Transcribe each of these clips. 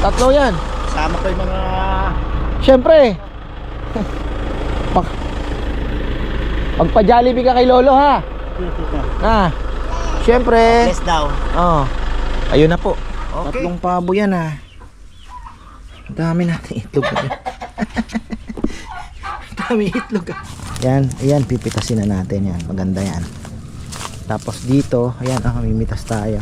Tatlo yan. Kasama ko yung mga... Siyempre. Pag Pagpa-Jollibee ka kay Lolo ha. Ah. Siyempre. Less daw. Oh. Ayun na po. Okay. Tatlong pabo yan ah. Ang Dami natin itlog. Dami itlog ah. yan, ayan, pipitasin na natin yan. Maganda yan. Tapos dito, ayan, ah, mimitas tayo.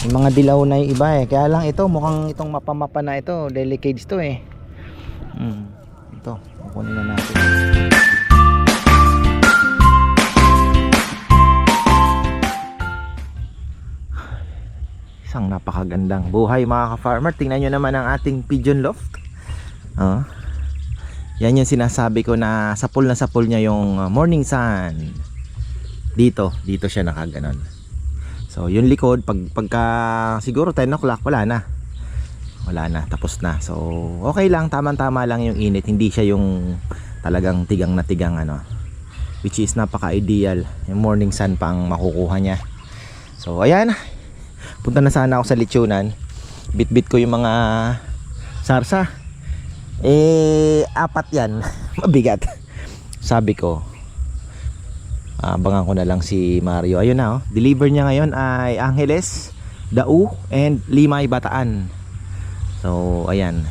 Yung mga dilaw na yung iba eh. Kaya lang ito, mukhang itong mapamapa na ito. Delicates to eh. Hmm. Ito, kukunin na natin. Isang napakagandang buhay mga ka-farmer. Tingnan nyo naman ang ating pigeon loft. Oh. Yan yung sinasabi ko na sapul na sapul niya yung uh, morning sun. Dito, dito siya nakaganon. So, yung likod, pag, pagka siguro 10 o'clock, wala na. Wala na, tapos na. So, okay lang, tama-tama lang yung init. Hindi siya yung talagang tigang na tigang ano. Which is napaka-ideal. Yung morning sun pang makukuha niya. So, ayan. Punta na sana ako sa lechonan. Bit-bit ko yung mga sarsa. Eh, apat yan. Mabigat. Sabi ko, abangan ko na lang si Mario. Ayun na, oh. deliver niya ngayon ay Angeles, Dau, and Limay Bataan. So, ayan.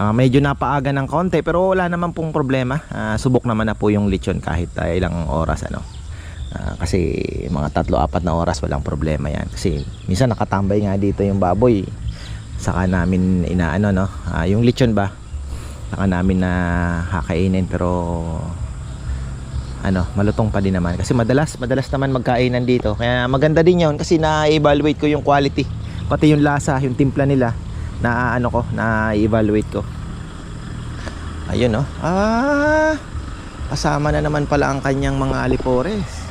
Ah, medyo napaaga ng konti pero wala naman pong problema. Ah, subok naman na po yung lechon kahit ah, ilang oras ano. Ah, kasi mga tatlo apat na oras walang problema yan. Kasi minsan nakatambay nga dito yung baboy. Saka namin inaano no. Ah, yung lechon ba? Saka namin na hakainin pero ano, malutong pa din naman kasi madalas madalas naman magkainan dito. Kaya maganda din 'yon kasi na-evaluate ko yung quality, pati yung lasa, yung timpla nila na ano ko, na-evaluate ko. Ayun no. Ah, kasama na naman pala ang kanyang mga alipores.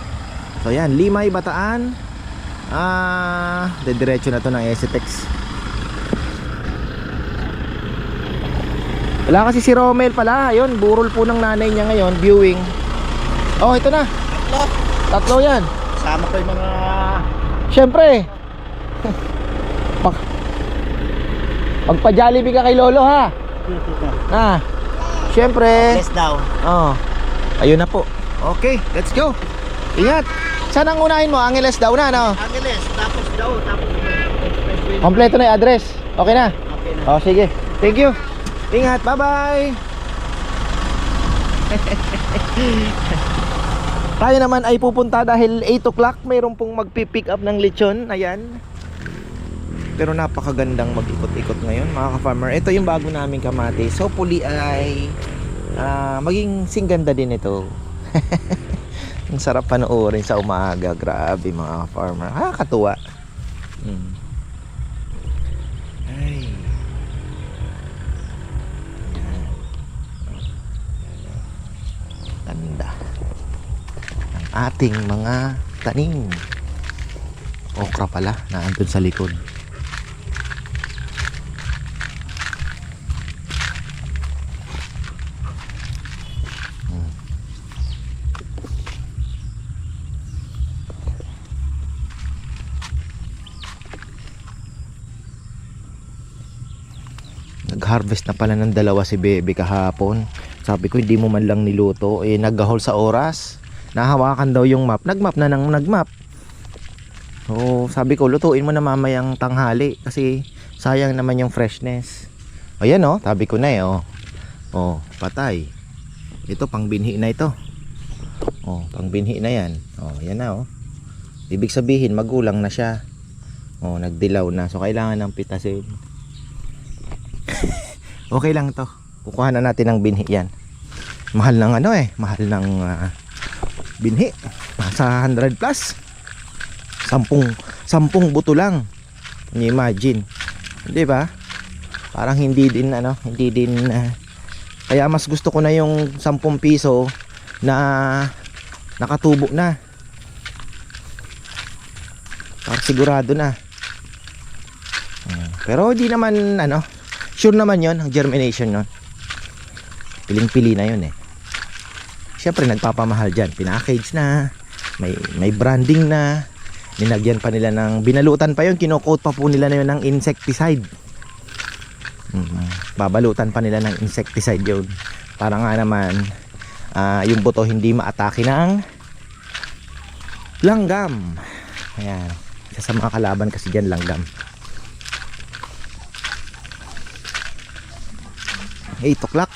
So yan, Limay Bataan. Ah, dediretso na to ng Esitex. Wala kasi si Romel pala. Ayun, burol po ng nanay niya ngayon, viewing. Oh, ito na. Tatlo. Tatlo yan. Kasama ko yung mga... Siyempre. Pag Pagpa-Jollibee ka kay Lolo ha. Ah. Siyempre. Less daw. Oh. Ayun na po. Okay, let's go. Ingat. Saan ang unahin mo? Angeles daw na, no? Angeles. Tapos daw. Tapos expressway. Kompleto na yung address. Okay na? Okay na. Oh, sige. Thank you. Ingat. Bye-bye. Tayo naman ay pupunta dahil 8 o'clock mayroon pong magpi-pick up ng lechon. Ayan. Pero napakagandang mag-ikot-ikot ngayon mga ka-farmer. Ito yung bago naming kamate. So puli ay ah, maging singganda din ito. Ang sarap panoorin sa umaga. Grabe mga ka-farmer. Ha, katuwa. Hmm. Ating mga tanim. Okra pala na andun sa likod. Hmm. Nag-harvest na pala ng dalawa si Bebe kahapon. Sabi ko hindi mo man lang niluto. Eh nagahol sa oras. Nahawakan daw yung map. Nagmap na nang nagmap. So sabi ko lutuin mo na mamayang tanghali kasi sayang naman yung freshness. O yan oh, sabi ko na eh oh. Oh, patay. Ito pang binhi na ito. Oh, pang binhi na yan. Oh, yan na oh. Ibig sabihin magulang na siya. Oh, nagdilaw na. So kailangan ng pitasin. okay lang to. Kukuha na natin ng binhi yan. Mahal ng ano eh. Mahal ng ah, binhi. Nasa 100 plus. Sampung, sampung buto lang. Can you imagine? Di ba? Parang hindi din ano, hindi din ah, kaya mas gusto ko na yung 10 piso na nakatubo na. Para sigurado na. Mm, Pero hindi naman ano, sure naman 'yon, ang germination 'yon. Piling-pili na 'yon eh. Siyempre nagpapamahal diyan, pinackage na, may may branding na, ninagyan pa nila ng binalutan pa 'yon, kino-coat pa po nila na 'yon ng insecticide. Mm, babalutan pa nila ng insecticide yun. Para nga naman ah, yung buto hindi maatake ng langgam. Ayan. Isa sa mga kalaban kasi dyan langgam. 8 o'clock.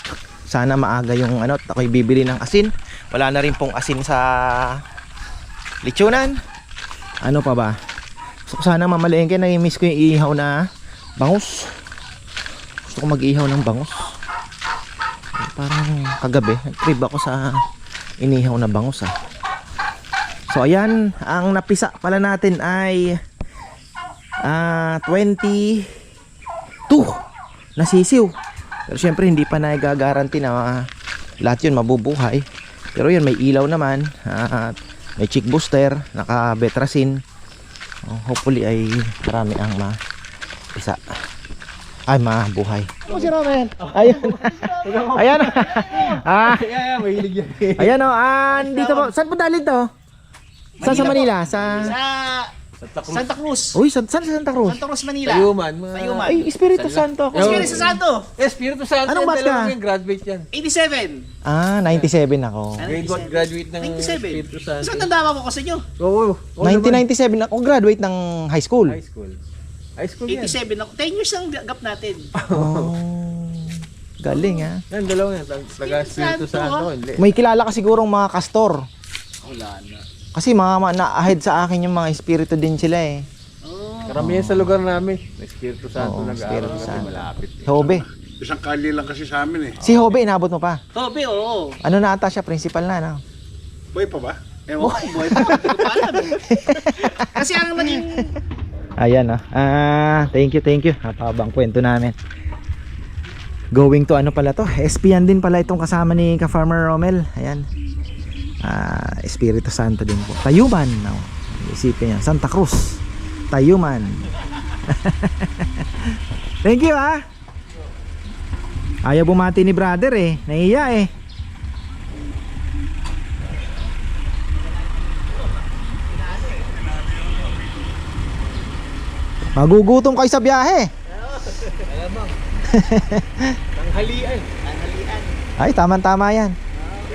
Sana maaga yung ano, at ako'y bibili ng asin. Wala na rin pong asin sa lechonan. Ano pa ba? Gusto ko sana mamalengke na miss ko yung ihaw na bangus. Gusto ko mag-ihaw ng bangus. Parang kagabi, nag-trip ako sa inihaw na bangus ah. So ayan, ang napisa pala natin ay ah 22 na sisiw. Pero syempre hindi pa nagagaranti na ah, lahat yun mabubuhay. Pero yun may ilaw naman at may chick booster, naka betrasin. Oh, hopefully ay marami ang ma isa. Ay mabuhay. Oh, si Roman. Ayun. Ayan. ah, Kaya mahilig yan. ayan oh, ah, dito po. Saan po dalid to? Saan sa Manila? Sa Sa Santa Cruz. Uy, saan, saan sa Santa Cruz? Santa Cruz, Manila. Tayuman. Mga... Tayuman. Ay, Espiritu Santo. ako. Espiritu Santo. Espiritu Santo. Anong yan, batch ka? yung graduate yan. 87. Ah, 97 ako. Grade 1 graduate ng 97. Espiritu Santo. Saan tandama ko kasi nyo? Oo. oo naman. 1997 ako graduate ng high school. High school. High school yan. 87 ako. 10 years ang gap natin. Oh. Galing ah. Yan, dalawa yan. Tag- Taga Espiritu Santo, Santo. ah. Hindi. May kilala ka sigurong mga kastor. Wala na. Kasi mga ma- na-ahead sa akin yung mga espiritu din sila eh. Oh. Karamihan sa lugar namin. Espiritu Oo, Santo nag-aaral Espiritu kasi Santo. malapit. eh. Hobe. Isang kalye lang kasi sa amin eh. Si Hobe, inabot mo pa. Tobe, oo. Ano na ata siya, principal na, no? Buhay pa ba? Ewan ko, boy. Hindi ko pa alam. eh. Kasi ang naging Ayan ah. Ah, thank you, thank you. Napabang kwento namin. Going to ano pala to? SPN din pala itong kasama ni ka-farmer Romel. Ayan. Ah, Espiritu Santo din po. Tayuman. No? Isipin niya. Santa Cruz. Tayuman. thank you ah. Ayaw bumati ni brother eh. Nahiya eh. Magugutom kayo sa biyahe. Tanghalian. Ay, tama-tama yan.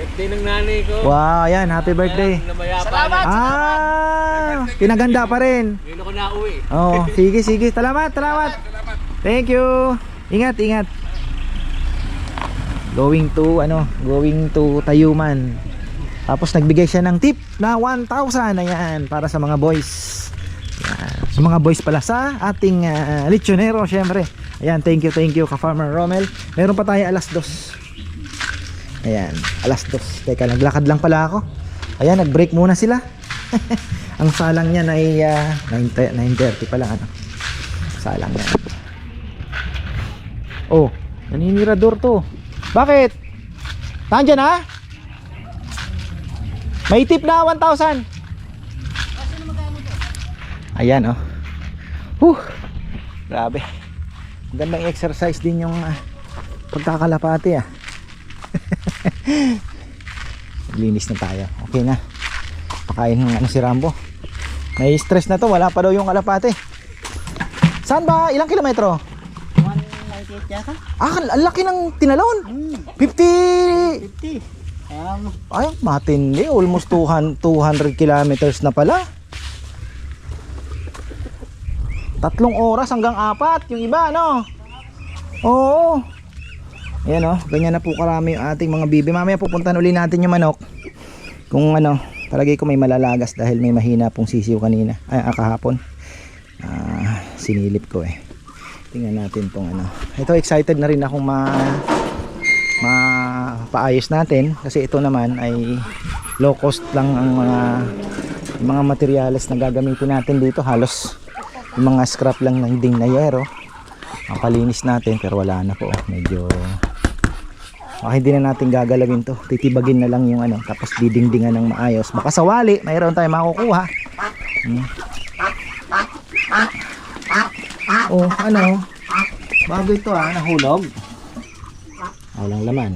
Birthday ng nanay ko. Wow, yan. Happy birthday. Salamat! Ah, pinaganda pa rin. Ngayon ako nauwi. Oh, sige, sige. Salamat, salamat. Thank you. Ingat, ingat. Going to, ano, going to Tayuman. Tapos nagbigay siya ng tip na 1,000. Ayan, para sa mga boys. Ayan. Sa mga boys pala sa ating uh, lechonero, syempre. Ayan, thank you, thank you, ka-farmer Romel. Meron pa tayo alas dos. Ayan, alas dos. Teka, naglakad lang pala ako. Ayan, nag-break muna sila. Ang salang niyan ay 9, 9.30 pa lang. Ano? Salang yan. Oh, naninirador to. Bakit? Nandiyan na? May tip na 1,000. Ayan oh. Huh. Grabe. Gandang exercise din yung ah, pagkakalapati ah. Linis na tayo. Okay na. Pakain ng ano si Rambo. May stress na to. Wala pa daw yung kalapati. Saan ba? Ilang kilometro? 198 yata? Ah, ang laki ng tinalon. 50 50. Um, Ay, matindi. Almost 200, 200 kilometers na pala. Tatlong oras hanggang apat. Yung iba, no? Oo. Ayan, oh. Ganyan na po karami yung ating mga bibi. Mamaya pupuntahan uli natin yung manok. Kung ano, talagay ko may malalagas dahil may mahina pong sisiw kanina. Ay, ah, kahapon. Ah, sinilip ko eh. Tingnan natin tong ano. Ito, excited na rin akong ma mapaayos natin kasi ito naman ay low cost lang ang mga mga materyales na gagamitin natin dito halos yung mga scrap lang ng ding na yero ang palinis natin pero wala na po medyo baka hindi na natin gagalawin to. Titibagin na lang yung ano tapos didingdingan ng maayos. Baka sawali mayroon tayong makukuha. Hmm. oh ano? Bago ito ah nahulog. Walang laman.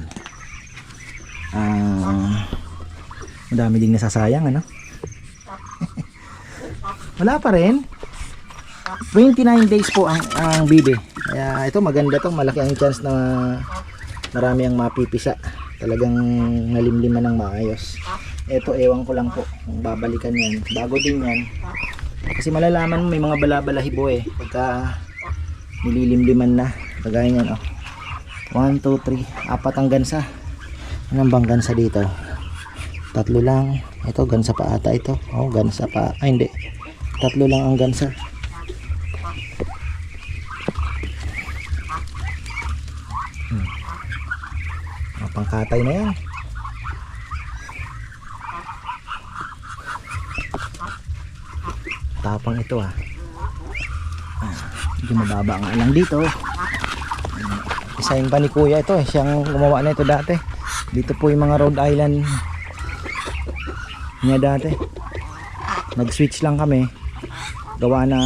Ah madami ding nasasayang ano? Wala pa rin. 29 days po ang, ang bibi. Kaya ito maganda to, malaki ang chance na marami ang mapipisa. Talagang nalimliman ng maayos. Ito ewan ko lang po kung babalikan yan. Bago din yan. Kasi malalaman mo may mga balabalahibo eh. Pagka nililimliman na. Kagaya yan oh. 1, 2, 3. Apat ang gansa. Anong bang gansa dito? Tatlo lang. Ito gansa pa ata ito. Oh, gansa pa. Ay hindi. Tatlo lang ang gansa. Pangkatay na yan. Tapang ito ah. ah medyo mababa nga lang dito. Isa yung pa kuya ito eh. Siyang gumawa na ito dati. Dito po yung mga Rhode Island niya dati. Nag-switch lang kami. Gawa ng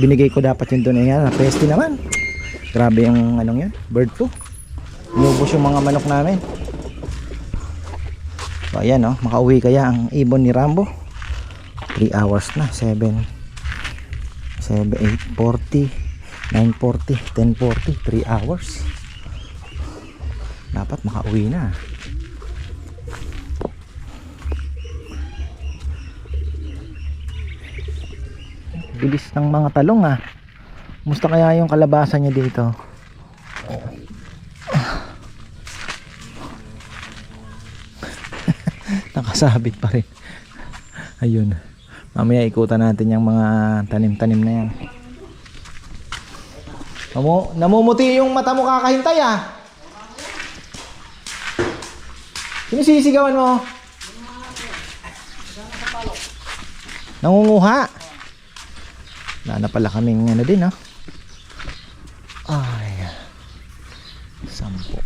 binigay ko dapat yung doon. Ayan, peste naman. Grabe yung anong yun. Bird flu. Inubos yung mga manok namin. So ayan oh, makauwi kaya ang ibon ni Rambo. 3 hours na, 7 7, 8, 40 9.40, 10.40 3 hours. Dapat makauwi na. Bilis ng mga talong ah. Musta kaya yung kalabasa niya dito nakasabit pa rin. Ayun. Mamaya ikutan natin yung mga tanim-tanim na yan. Namu namumuti yung mata mo kakahintay ah. Sino sisigawan mo? nangunguha. Wala na pala kaming ano din ah ay sampo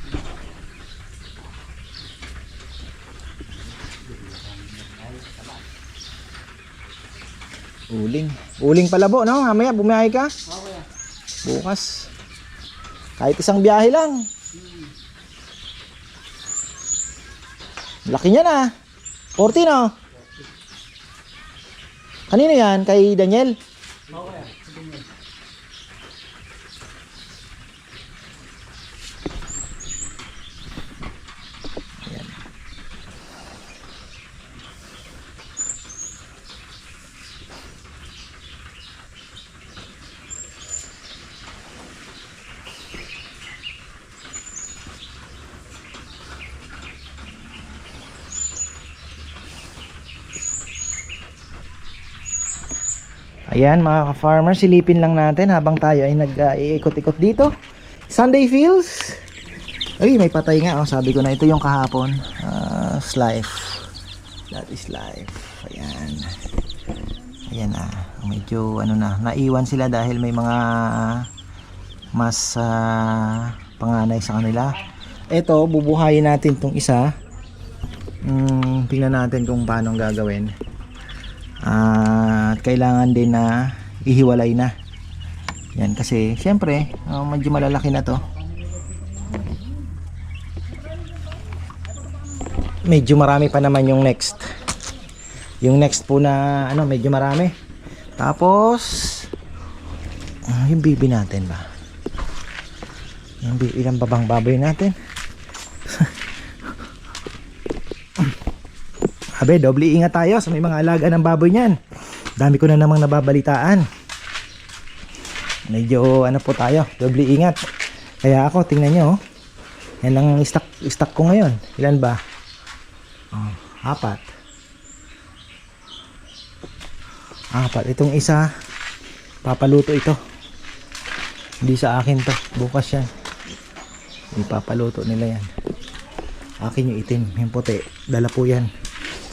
Uling. Uling palabo, no? Mamaya bumiyahe ka? Bukas. Kahit isang biyahe lang. Laki niya na. 40 no? Kanino yan? Kay Daniel? Ayan. Ayan mga ka-farmer, silipin lang natin habang tayo ay nag-iikot-ikot dito. Sunday Fields. Ay, may patay nga. Oh, sabi ko na ito yung kahapon. Uh, life. That is life. Ayan. Ayan ah. Medyo ano na. Naiwan sila dahil may mga mas ah, panganay sa kanila. Ito, bubuhayin natin tong isa. Hmm, tingnan natin kung paano gagawin at kailangan din na ihiwalay na. Yan kasi syempre uh, medyo malalaki na to. Medyo marami pa naman yung next. Yung next po na ano medyo marami. Tapos ah, yung bibi natin ba? Yung bi- ilang babang baboy natin? Abe, doble ingat tayo sa may mga alaga ng baboy niyan. Dami ko na namang nababalitaan. Medyo ano po tayo, doble ingat. Kaya ako, tingnan nyo. oh. Yan ang stock, stock ko ngayon. Ilan ba? Oh, apat. Apat. Itong isa, papaluto ito. Hindi sa akin to. Bukas yan. Ipapaluto nila yan. Akin yung itim, yung puti. Dala po yan.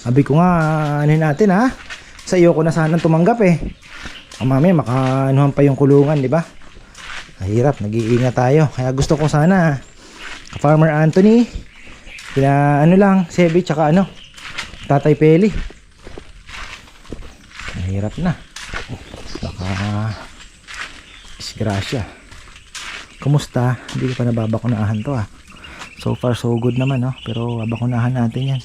Sabi ko nga, ano natin ha? Sa iyo ko na sanang tumanggap eh. Ang mami, makaanuhan pa yung kulungan, di ba? Mahirap, nag-iingat tayo. Kaya gusto ko sana, Farmer Anthony, kina ano lang, Sebi, tsaka ano, Tatay Peli. Mahirap na. Baka, disgrasya. Kumusta? Hindi ko pa nababakunahan to ah. So far so good naman no, pero babakunahan natin yan.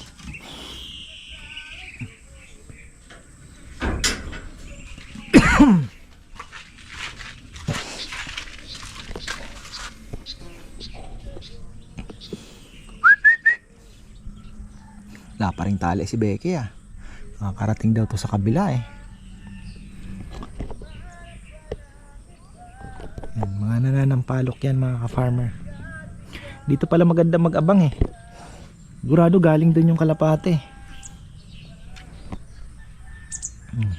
Tali si Becky ah. Nakakarating daw to sa kabila eh. Yan, mga nananampalok yan mga ka-farmer. Dito pala maganda mag-abang eh. Gurado galing dun yung kalapate. Hmm.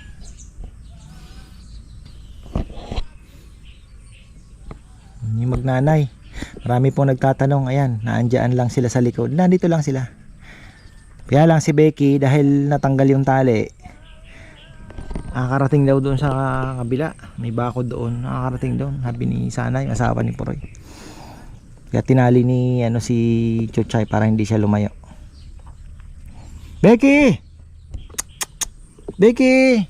Yung magnanay. Marami pong nagtatanong, ayan, naandyan lang sila sa likod. Nandito lang sila. Kaya lang si Becky, dahil natanggal yung tali, nakakarating daw doon sa kabila. May bakod doon, nakakarating doon. Sabi ni Sanay, asawa ni Puroy. Kaya tinali ni ano si Chuchay para hindi siya lumayo. Becky! Becky!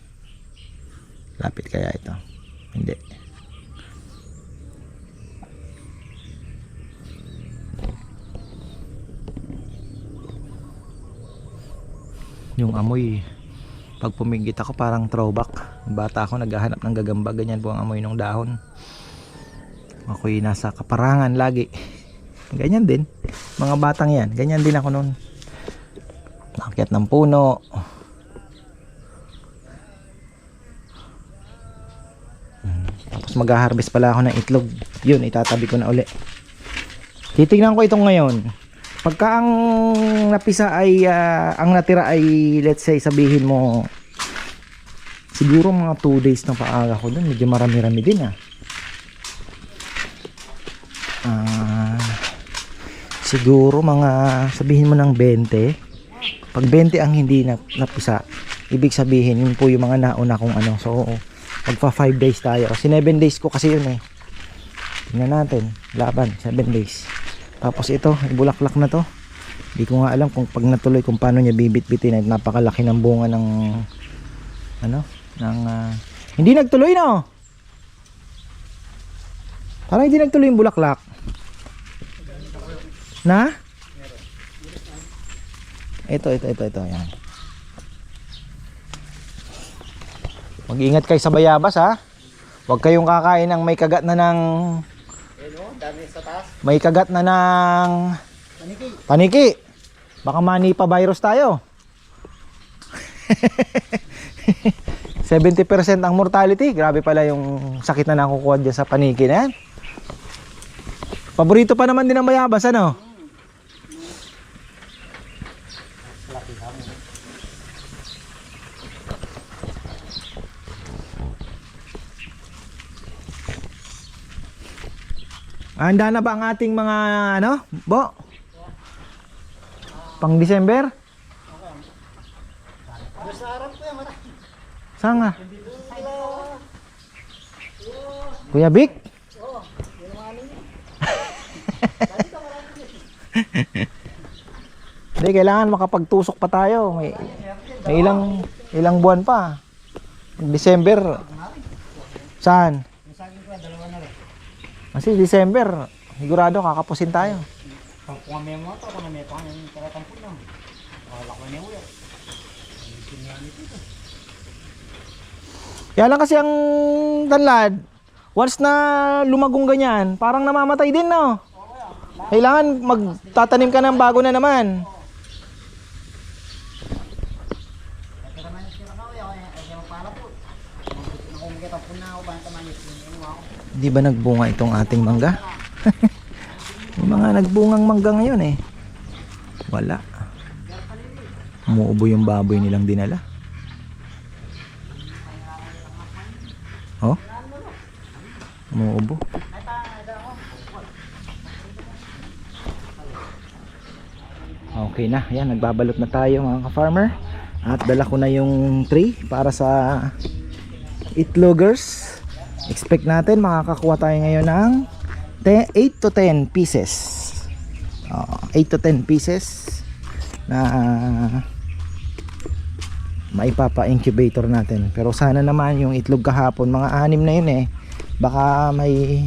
Lapit kaya ito? Hindi. Yung amoy pag pumigit ako parang throwback. Bata ako naghahanap ng gagamba ganyan po ang amoy ng dahon. Ako'y nasa kaparangan lagi. Ganyan din. Mga batang yan. Ganyan din ako noon. Nakakit ng puno. Hmm. Tapos mag-harvest pala ako ng itlog. Yun, itatabi ko na uli. Titignan ko itong ngayon. Pagka ang napisa ay, ah, ang natira ay, let's say, sabihin mo, siguro mga 2 days na paaga ko dun. Medyo marami-rami din ah. Ah, siguro mga sabihin mo ng 20 pag 20 ang hindi na, napisa ibig sabihin yun po yung mga nauna kong ano so magpa 5 days tayo kasi 7 days ko kasi yun eh tingnan natin laban 7 days tapos ito bulaklak na to hindi ko nga alam kung pag natuloy kung paano niya bibit-bitin at napakalaki ng bunga ng ano ng ah, hindi nagtuloy no parang hindi nagtuloy yung bulaklak na? Ito, ito, ito, ito. Yan. Mag-ingat kayo sa bayabas ha. Huwag kayong kakain ng may kagat na ng... May kagat na ng... Paniki. Paniki. Baka manipa virus tayo. 70% ang mortality. Grabe pala yung sakit na nakukuha dyan sa paniki na yan. Paborito pa naman din ng bayabas, ano? Handa na ba ang ating mga ano, Bo? Pang December? Saan nga? Kuya Vic? Hindi, kailangan makapagtusok pa tayo. May, may ilang ilang buwan pa. December. Saan? Kasi December, sigurado kakapusin tayo. Kaya lang kasi ang tanlad, once na lumagong ganyan, parang namamatay din, no? Kailangan magtatanim ka ng bago na naman. Di ba nagbunga itong ating mangga? May mga nagbungang mangga ngayon eh. Wala. Umuubo yung baboy nilang dinala. Oh? Umuubo. Okay na, yan nagbabalot na tayo mga ka-farmer. At dala ko na yung tray para sa itlogers. Expect natin makakakuha tayo ngayon ng 8 to 10 pieces. Oo, 8 to 10 pieces na maipapa-incubator natin. Pero sana naman yung itlog kahapon, mga anim na yun eh. Baka may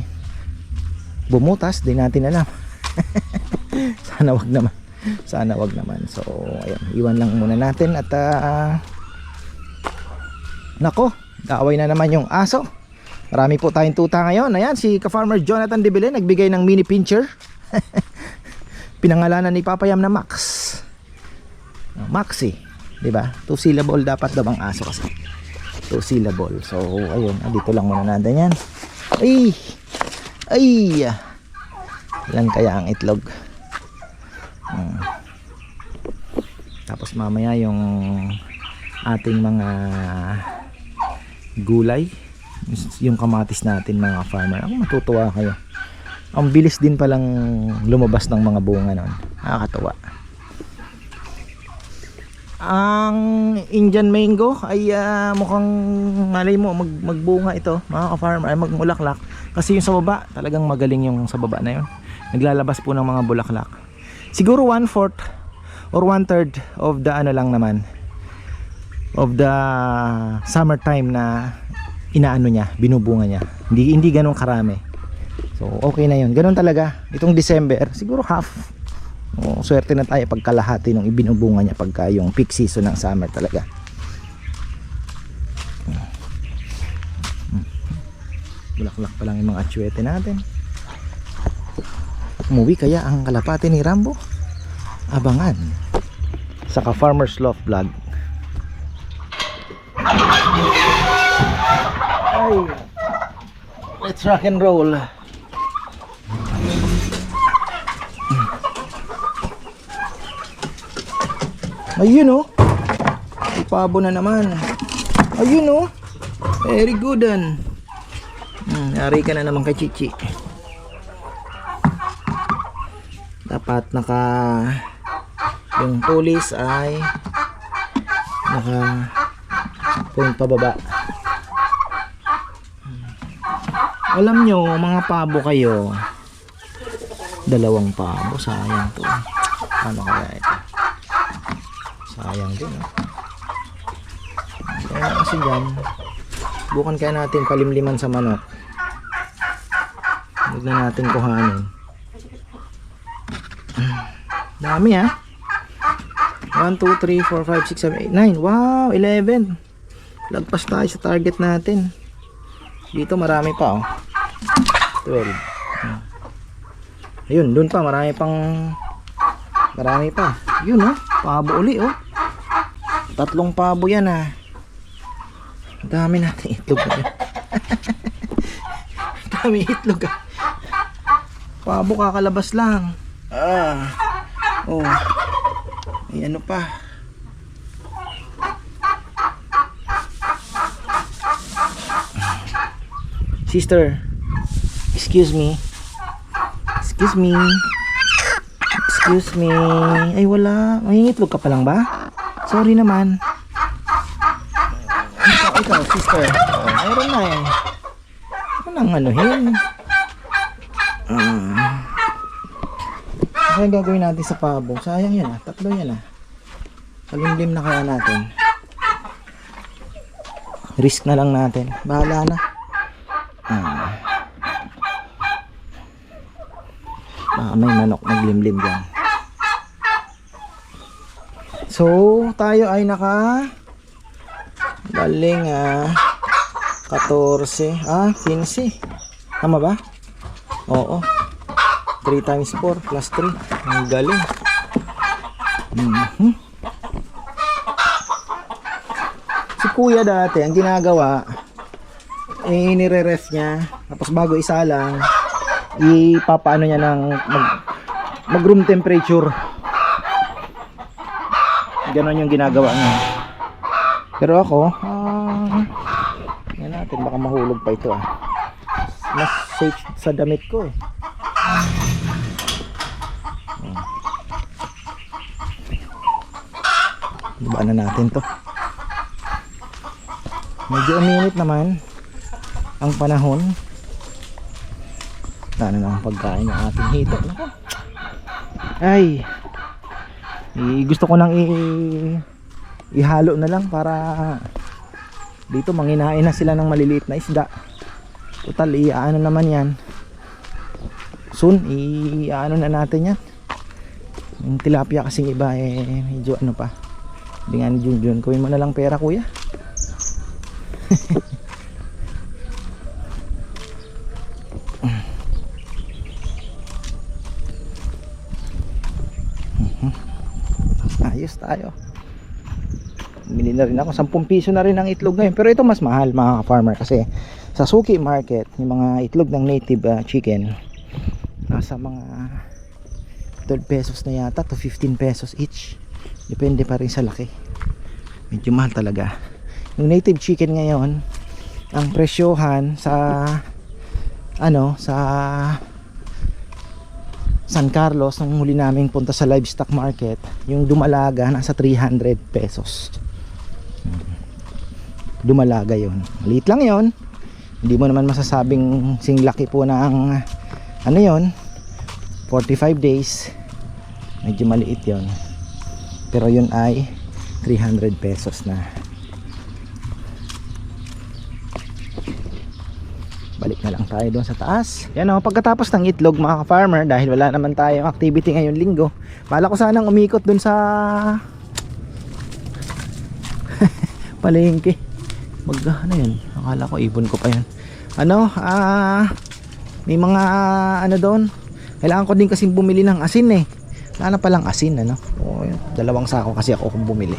bumutas, di natin alam. sana wag naman. Sana wag naman. So, ayun, iwan lang muna natin at ah, nako, kaaway na naman yung aso. Marami po tayong tuta ngayon. Ayan, si ka-farmer Jonathan Debele nagbigay ng mini pincher. Pinangalanan ni Papayam na Max. Maxi, 'di ba? Two syllable dapat daw ang aso kasi. Two syllable. So, ayun, ah, dito lang muna natin 'yan. Ay! Ay! Ilan kaya ang itlog? Hmm. Tapos mamaya yung ating mga gulay, yung kamatis natin mga farmer. Ako matutuwa kayo. Ang bilis din palang lumabas ng mga bunga noon. Nakakatuwa. Ang Indian mango ay ah, mukhang malay mo mag, magbunga ito mga ka-farmer ay magmulaklak kasi yung sa baba talagang magaling yung sa baba na yun naglalabas po ng mga bulaklak siguro one fourth or one third of the ano lang naman of the summertime na inaano niya binubunga niya hindi, hindi ganun karami so okay na yun ganun talaga itong December siguro half Oh, swerte na tayo pagkalahati nung ibinubunga niya pagka yung peak season ng summer talaga. Bulaklak pa lang yung mga atsuete natin. Umuwi kaya ang kalapati ni Rambo? Abangan. Sa ka-Farmer's Love Vlog. Ay. Let's rock and roll. Ayun oh. Pabo na naman. Ayun oh. Very good an. Hmm, yari ka na naman kay Chichi. Dapat naka yung tulis ay naka point pababa. Hmm. Alam nyo, mga pabo kayo. Dalawang pabo, sayang to. Ano kaya ito? sayang din oh. kaya kasi dyan bukan kaya natin palimliman sa manok huwag na natin kuhanin dami ah 1, 2, 3, 4, 5, 6, 7, 8, 9 wow 11 lagpas tayo sa target natin dito marami pa oh 12 Hmm. ayun dun pa marami pang marami pa yun oh pabo uli oh Tatlong pabo yan ah. Dami natin itlog. Dami itlog ah. Pabo kakalabas lang. Ah. Oh. May ano pa. Sister. Excuse me. Excuse me. Excuse me. Ay wala. May itlog ka pa lang ba? Sorry naman. Ikaw, ikaw sister. Oh, mayroon na eh. Ano nang anuhin? Ah. Ano gagawin natin sa pabo? Sayang yan ah. Tatlo yan ah. Palimlim na kaya natin. Risk na lang natin. Bahala na. Ah. Baka may manok naglimlim dyan. So, tayo ay naka galing ah 14, ah 15. Tama ba? Oo. 3 times 4 plus 3. Ang galing. Mhm. Si kuya dati, ang ginagawa, eh, nire-ref niya. Tapos bago isa lang, ipapaano niya ng mag, mag room temperature. Ganon yung ginagawa niya. Pero ako ah yan natin baka mahulog pa ito ah. Mas safe sa damit ko eh. Diba na natin to? Medyo uminit naman ang panahon Dana na ang pagkain ng ating hito. Ay. I, gusto ko nang i, ihalo na lang para dito manginain na sila ng maliliit na isda. Total iaano naman yan. Soon iaano na natin yan. Yung tilapia kasing iba eh medyo ano pa. Hindi nga ni Junjun. Kuhin mo na lang pera kuya tayo. Bili na rin ako. 10 piso na rin ang itlog ngayon. Pero ito mas mahal mga farmer kasi sa suki market yung mga itlog ng native ah, chicken nasa mga 12 pesos na yata to 15 pesos each. Depende pa rin sa laki. Medyo mahal talaga. Yung native chicken ngayon ang presyohan sa ano sa San Carlos nung huli naming punta sa livestock market yung dumalaga nasa 300 pesos. Dumalaga yon maliit lang yon hindi mo naman masasabing sing laki po ng ano yon 45 days. Medyo maliit yon pero yun ay 300 pesos na balik na lang tayo doon sa taas. Yan o pagkatapos ng itlog mga ka-farmer dahil wala naman tayong activity ngayon linggo bala ko sanang umikot doon sa palengke. Mag ano yun? Akala ko ibon ko pa yun. Ano ah may mga ano doon? Kailangan ko din kasing bumili ng asin eh. Wala na palang asin ano? O, dalawang sako kasi ako kung bumili.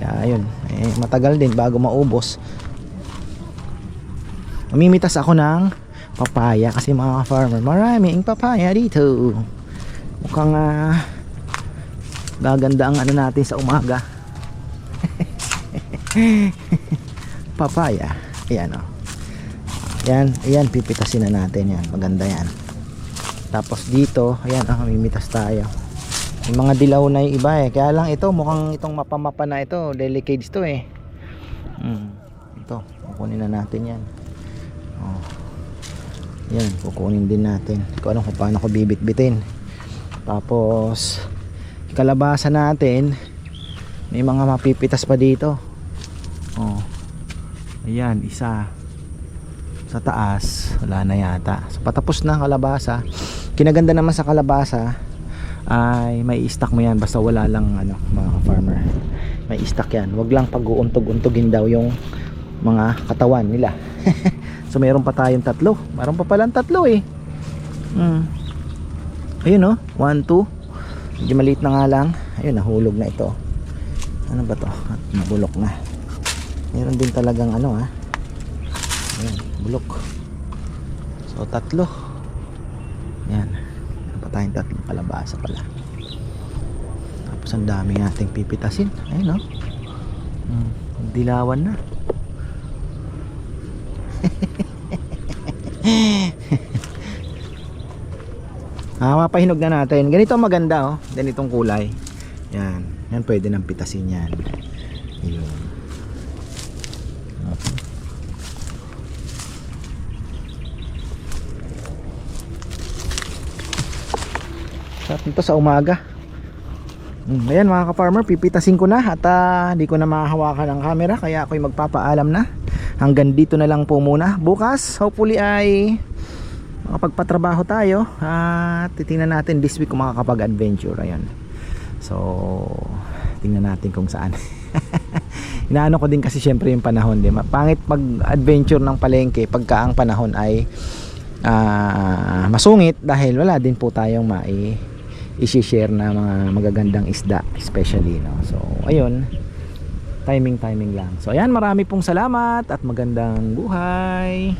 Kaya yun. Eh, matagal din bago maubos Mamimitas ako ng papaya kasi mga farmer maraming papaya dito. Mukhang ah, gaganda ang ano natin sa umaga. papaya. Ayan o. Yan, ayan pipitasin na natin yan. Maganda yan. Tapos dito, ayan ah, mamimitas tayo. Yung mga dilaw na yung iba eh. Kaya lang ito, mukhang itong mapamapa na ito. Delicates to eh. Hmm. Ito, kukunin na natin yan. Oh. Yan, kukunin din natin. Ko alam kung paano ko bibit-bitin. Tapos, kalabasa natin, may mga mapipitas pa dito. Oh. Ayan, isa. Sa taas, wala na yata. So, patapos na ang kalabasa. Kinaganda naman sa kalabasa, ay may stock mo yan basta wala lang ano mga farmer may stock yan wag lang pag-uuntog-untogin daw yung mga katawan nila so mayroon pa tayong tatlo. Mayroon pa palang tatlo eh. Hmm. ayun oh. 1, 2 medyo maliit na nga lang. Ayun nahulog na ito. Ano ba to? Nabulok na. Mayroon din talagang ano ah. Ayun bulok. So tatlo. Yan mayroon pa tayong tatlong kalabasa pala. Tapos ang dami nating pipitasin. Ayun oh. Hmm. dilawan na ah, mapahinog na natin. Ganito maganda oh. Ganitong kulay. Yan. Yan pwede nang pitasin yan. Yun Sarap nito sa umaga. Mm, Ayan mga ka-farmer, pipitasin ko na at ah, di ko na mahahawakan ang camera kaya ako'y magpapaalam na. Hanggang dito na lang po muna. Bukas, hopefully ay makapagpatrabaho tayo at titingnan natin this week kung makakapag-adventure. Ayan. So, tingnan natin kung saan. Inaano ko din kasi syempre yung panahon. Di? ma- Pangit pag-adventure ng palengke pagka ang panahon ay ah, masungit dahil wala din po tayong mai i-share na mga magagandang isda especially no. So ayun timing timing lang. So ayan marami pong salamat at magandang buhay.